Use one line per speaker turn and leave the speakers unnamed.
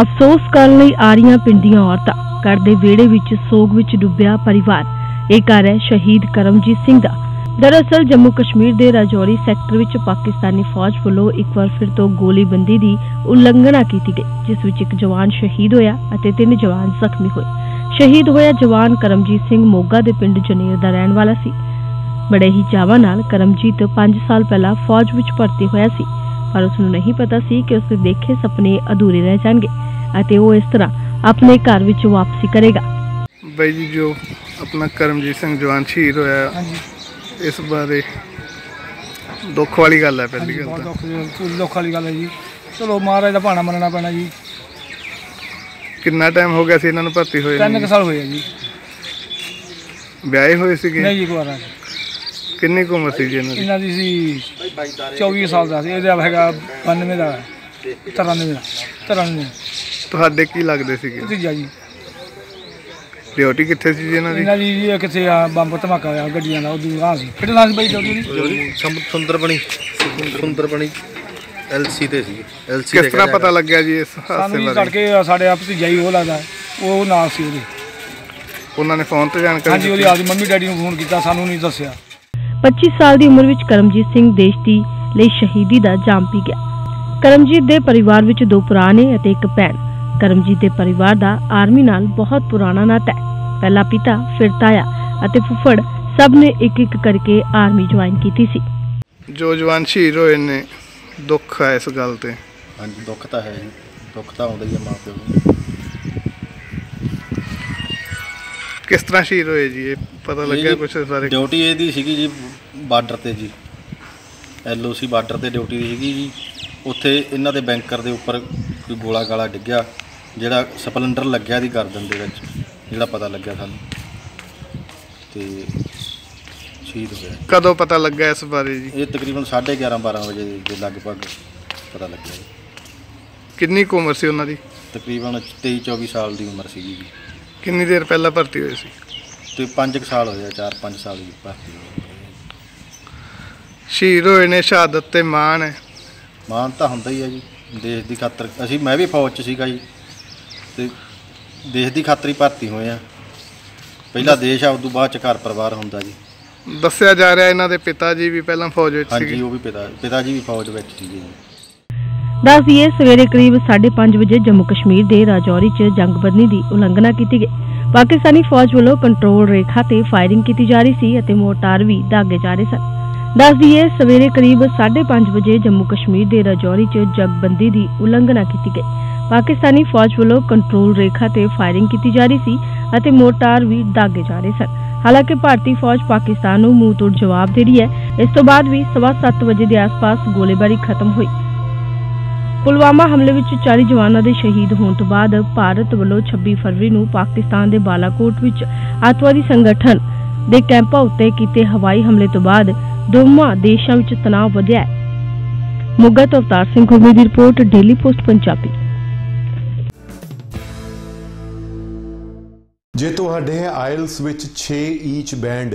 ਅਫਸੋਸ ਕਰਨ ਲਈ ਆ ਰਹੀਆਂ ਪਿੰਡ ਦੀਆਂ ਔਰਤਾਂ, ਘਰ ਦੇ ਵਿਹੜੇ ਵਿੱਚ ਸੋਗ ਵਿੱਚ ਡੁੱਬਿਆ ਪਰਿਵਾਰ। ਇਹ ਘਰ ਹੈ ਸ਼ਹੀਦ ਕਰਮਜੀਤ ਸਿੰਘ ਦਾ। ਦਰਅਸਲ ਜੰਮੂ ਕਸ਼ਮੀਰ ਦੇ ਰਾਜੌਰੀ ਸੈਕਟਰ ਵਿੱਚ ਪਾਕਿਸਤਾਨੀ ਫੌਜ ਵੱਲੋਂ ਇੱਕ ਵਾਰ ਫਿਰ ਤੋਂ ਗੋਲੀਬੰਦੀ ਦੀ ਉਲੰਘਣਾ ਕੀਤੀ ਗਈ, ਜਿਸ ਵਿੱਚ ਇੱਕ ਜਵਾਨ ਸ਼ਹੀਦ ਹੋਇਆ ਅਤੇ ਤਿੰਨ ਜਵਾਨ ਜ਼ਖਮੀ ਹੋਏ। ਸ਼ਹੀਦ ਹੋਇਆ ਜਵਾਨ ਕਰਮਜੀਤ ਸਿੰਘ ਮੋਗਾ ਦੇ ਪਿੰਡ ਜਨੇਰ ਦਾ ਰਹਿਣ ਵਾਲਾ ਸੀ। ਬੜੇ ਹੀ ਚਾਵਾਂ ਨਾਲ ਕਰਮਜੀਤ 5 ਸਾਲ ਪਹਿਲਾਂ ਫੌਜ ਵਿੱਚ ਭਰਤੀ ਹੋਇਆ ਸੀ। ਪਰ ਉਸ ਨੂੰ ਨਹੀਂ ਪਤਾ ਸੀ ਕਿ ਉਸ ਦੇ ਦੇਖੇ ਸੁਪਨੇ ਅਧੂਰੇ ਰਹਿ ਜਾਣਗੇ ਅਤੇ ਉਹ ਇਸ ਤਰ੍ਹਾਂ ਆਪਣੇ ਘਰ ਵਿੱਚ ਵਾਪਸੀ ਕਰੇਗਾ।
ਬਾਈ ਜੀ ਜੋ ਆਪਣਾ ਕਰਮਜੀਤ ਸਿੰਘ ਜਵਾਨ ਸ਼ਹੀਦ ਹੋਇਆ
ਹਾਂਜੀ।
ਇਸ ਬਾਰੇ ਦੁੱਖ ਵਾਲੀ ਗੱਲ ਹੈ ਪਹਿਲੀ ਗੱਲ
ਬਹੁਤ
ਤਾਂ।
ਦੁੱਖ ਵਾਲੀ ਗੱਲ ਹੈ ਜੀ। ਚਲੋ ਮਹਾਰਾਜ ਦਾ ਭਾਣਾ ਮੰਨਣਾ ਪੈਣਾ ਜੀ।
ਕਿੰਨਾ ਟਾਈਮ ਹੋ ਗਿਆ ਸੀ ਇਹਨਾਂ ਨੂੰ ਭਰਤੀ ਹੋਏ
ਤਿੰਨ
ਨੂੰ?
ਕੁ ਸਾਲ ਹੋਏ ਆ ਜੀ।
ਵਿਆਹੇ ਹੋਏ ਸੀਗੇ?
ਨਹੀਂ ਜੀ ਕੁਆਰਾ
ਕਿੰਨੀ ਕੁ ਉਮਰ ਸੀ ਜੀ ਇਹਨਾਂ ਦੀ?
ਇਹਨਾਂ ਦੀ ਸੀ 24 ਸਾਲ ਦਾ ਸੀ ਇਹਦਾ ਹੈਗਾ 92 ਦਾ 93 ਦਾ 93
ਤੁਹਾਡੇ ਕੀ ਲੱਗਦੇ ਸੀਗੇ?
ਭਤੀਜਾ ਜੀ।
ਡਿਊਟੀ ਕਿੱਥੇ ਸੀ ਜੀ ਇਹਨਾਂ ਦੀ?
ਇਹਨਾਂ ਦੀ ਜੀ ਇਹ ਕਿੱਥੇ ਆ ਬੰਬ ਧਮਾਕਾ ਹੋਇਆ ਗੱਡੀਆਂ ਦਾ ਉਦੋਂ ਆ ਸੀ। ਕਿਹੜੇ ਨਾਲ ਸੀ ਬਾਈ ਡਿਊਟੀ ਦੀ?
ਸੁੰਦਰਬਣੀ। ਸੁੰਦਰਬਣੀ ਐਲਸੀ ਤੇ ਸੀ। ਐਲਸੀ
ਕਿਸ ਤਰ੍ਹਾਂ ਪਤਾ ਲੱਗਿਆ ਜੀ ਇਸ
ਸਾਨੂੰ
ਹਾਦਸੇ
ਜੀ
ਬਾਰੇ?
ਤੜਕੇ ਸਾਡੇ ਆ ਭਤੀਜਾ ਹੀ ਉਹ ਲੱਗਦਾ ਉਹ ਨਾਲ ਸੀ ਉਹਦੇ।
ਉਹਨਾਂ ਨੇ ਫੋਨ ਤੇ ਜਾਣਕਾਰੀ
ਹਾਂਜੀ ਉਹਦੀ? ਆਪਦੀ ਮੰਮੀ ਡੈਡੀ ਨੂੰ ਫੋਨ ਕੀਤਾ ਸਾਨੂੰ ਨਹੀਂ ਦੱਸਿਆ।
25 ਸਾਲ ਦੀ ਉਮਰ ਵਿੱਚ ਕਰਮਜੀਤ ਸਿੰਘ ਦੇਸ਼ ਦੀ ਲਈ ਸ਼ਹੀਦੀ ਦਾ ਜਾਮ ਪੀ ਗਿਆ। ਕਰਮਜੀਤ ਦੇ ਪਰਿਵਾਰ ਵਿੱਚ ਦੋ ਭਰਾ ਨੇ ਅਤੇ ਇੱਕ ਭੈਣ। ਕਰਮਜੀਤ ਦੇ ਪਰਿਵਾਰ ਦਾ ਆਰਮੀ ਨਾਲ ਬਹੁਤ ਪੁਰਾਣਾ ਨਾਤਾ ਹੈ। ਪਹਿਲਾ ਪਿਤਾ ਫਿਰ ਤਾਇਆ ਅਤੇ ਫੁੱਫੜ ਸਭ ਨੇ ਇੱਕ ਇੱਕ ਕਰਕੇ ਆਰਮੀ ਜੁਆਇਨ ਕੀਤੀ ਸੀ।
ਜੋ ਜਵਾਨ ਸ਼ਹੀਦ ਹੋਏ ਨੇ ਦੁੱਖ ਹੈ ਇਸ ਗੱਲ ਤੇ।
ਹਾਂਜੀ ਦੁੱਖ ਤਾਂ ਹੈ ਜੀ ਦੁੱਖ ਤਾਂ ਆਉਂਦਾ ਹੀ ਹੈ ਮਾਂ ਪਿਓ ਨੂੰ।
ਕਿਸ ਤਰ੍ਹਾਂ ਸ਼ਹੀਦ ਹੋਏ ਜੀ? ਇਹ ਪਤਾ ਲੱਗਿਆ ਕੁਝ ਇਸ ਬਾਰੇ
ਡਿਊਟੀ ਇਹਦੀ ਸੀਗੀ ਜੀ ਬਾਰਡਰ ਤੇ ਜੀ। ਐਲਓਸੀ ਬਾਰਡਰ ਤੇ ਡਿਊਟੀ ਦੀ ਸੀਗੀ ਜੀ। ਉੱਥੇ ਇਹਨਾਂ ਦੇ ਬੈਂਕਰ ਦੇ ਉੱਪਰ ਕੋਈ ਗੋਲਾ ਗਾਲਾ ਡਿੱਗਿਆ ਜਿਹੜਾ ਸਪਲੈਂਡਰ ਲੱਗਿਆ ਦੀ ਗਰਦਨ ਦੇ ਵਿੱਚ ਜਿਹੜਾ ਪਤਾ ਲੱਗਿਆ ਸਾਨੂੰ। ਤੇ ਸ਼ਹੀਦ ਹੋਇਆ
ਕਦੋਂ ਪਤਾ ਲੱਗਾ ਇਸ ਬਾਰੇ ਜੀ?
ਇਹ ਤਕਰੀਬਨ 11:30 12 ਵਜੇ ਦੇ ਲਗਭਗ ਪਤਾ ਲੱਗਿਆ ਜੀ।
ਕਿੰਨੀ ਕੁ ਉਮਰ ਸੀ ਉਹਨਾਂ ਦੀ?
ਤਕਰੀਬਨ 23 24 ਸਾਲ ਦੀ ਉਮਰ ਸੀਗੀ ਜੀ।
ਕਿੰਨੀ ਦੇਰ ਪਹਿਲਾਂ ਭਰਤੀ ਹੋਏ ਸੀ?
ਤੇ 5 ਸਾਲ ਹੋਏ ਆ 4-5 ਸਾਲ ਦੀ ਭਰਤੀ ਹੋਈ।
ਸ਼ਹੀਦ ਹੋਏ ਨੇ ਸ਼ਹਾਦਤ ਤੇ ਮਾਣ ਹੈ।
ਮਾਣ ਤਾਂ ਹੁੰਦਾ ਹੀ ਆ ਜੀ ਦੇਸ਼ ਦੀ ਖਾਤਰ। ਅਸੀਂ ਮੈਂ ਵੀ ਫੌਜ 'ਚ ਸੀਗਾ ਜੀ ਤੇ ਦੇਸ਼ ਦੀ ਖਾਤਰ ਹੀ ਭਰਤੀ ਹੋਏ ਆ। ਪਹਿਲਾ ਦੇਸ਼ ਆ ਉਦੋਂ ਬਾਅਦ ਚ ਘਰ ਪਰਿਵਾਰ ਹੁੰਦਾ ਜੀ।
ਦੱਸਿਆ ਜਾ ਰਿਹਾ ਇਹਨਾਂ ਦੇ ਪਿਤਾ ਜੀ ਵੀ ਪਹਿਲਾਂ ਫੌਜ ਵਿੱਚ
ਹਾਂਜੀ
ਸੀਗੇ।
ਉਹ ਵੀ ਪਿਤਾ ਪਿਤਾ ਜੀ ਵੀ ਫੌਜ ਵਿੱਚ ਸੀਗੇ ਜੀ।
ਦੱਸ ਦਈਏ ਸਵੇਰੇ ਕਰੀਬ 5:30 ਵਜੇ ਜੰਮੂ ਕਸ਼ਮੀਰ ਦੇ ਰਾਜੌਰੀ 'ਚ ਜੰਗਬੰਦੀ ਦੀ ਉਲੰਘਣਾ ਕੀਤੀ ਗਈ। ਪਾਕਿਸਤਾਨੀ ਫੌਜ ਵੱਲੋਂ ਕੰਟਰੋਲ ਰੇਖਾ ਤੇ ਫਾਇਰਿੰਗ ਕੀਤੀ ਜਾ ਰਹੀ ਸੀ ਅਤੇ ਮੋਰਟਾਰ ਵੀ ਦਾਗੇ ਜਾ ਰਹੇ ਸਨ। ਦੱਸ ਦਈਏ ਸਵੇਰੇ ਕਰੀਬ 5:30 ਵਜੇ ਜੰਮੂ ਕਸ਼ਮੀਰ ਦੇ ਰਾਜੌਰੀ 'ਚ ਜੰਗਬੰਦੀ ਦੀ ਉਲੰਘਣਾ ਕੀਤੀ ਗਈ। ਪਾਕਿਸਤਾਨੀ ਫੌਜ ਵੱਲੋਂ ਕੰਟਰੋਲ ਰੇਖਾ ਤੇ ਫਾਇਰਿੰਗ ਕੀਤੀ ਜਾ ਰਹੀ ਸੀ ਅਤੇ ਮੋਰਟਾਰ ਵੀ ਦਾਗੇ ਜਾ ਰਹੇ ਸਨ। ਹਾਲਾਂਕਿ ਭਾਰਤੀ ਫੌਜ ਪਾਕਿਸਤਾਨ ਨੂੰ ਮੂੰਹ ਤੋੜ ਜਵਾਬ ਦੇ ਰਹੀ ਹੈ। ਇਸ ਤੋਂ ਬਾਅਦ ਵੀ ਸਵਾ ਸੱਤ ਵਜੇ ਦੇ ਆਸ-ਪਾਸ ਗੋਲੀਬਾਰੀ ਖਤਮ ਹੋਈ। ਪੁਲਵਾਮਾ ਹਮਲੇ ਵਿੱਚ 40 ਜਵਾਨਾਂ ਦੇ ਸ਼ਹੀਦ ਹੋਣ ਤੋਂ ਬਾਅਦ ਭਾਰਤ ਵੱਲੋਂ 26 ਫਰਵਰੀ ਨੂੰ ਪਾਕਿਸਤਾਨ ਦੇ ਬਾਲਾਕੋਟ ਵਿੱਚ ਅੱਤਵਾਦੀ ਸੰਗਠਨ ਦੇ ਕੈਂਪਾਂ ਉੱਤੇ ਕੀਤੇ ਹਵਾਈ ਹਮਲੇ ਤੋਂ ਬਾਅਦ ਦੋਵਾਂ ਦੇਸ਼ਾਂ ਵਿੱਚ ਤਣਾਅ ਵਧਿਆ ਹੈ। ਮੋਗਾ ਤੋਂ ਅਵਤਾਰ ਸਿੰਘ ਖੋਬੇ ਦੀ ਰਿਪੋਰਟ, ਡੇਲੀ ਪੋਸਟ, ਪੰਜਾਬੀ।
ਜੇ ਤੁਹਾਡੇ ਆਇਲਸ ਵਿੱਚ 6 ਈਚ ਬੈਂਡ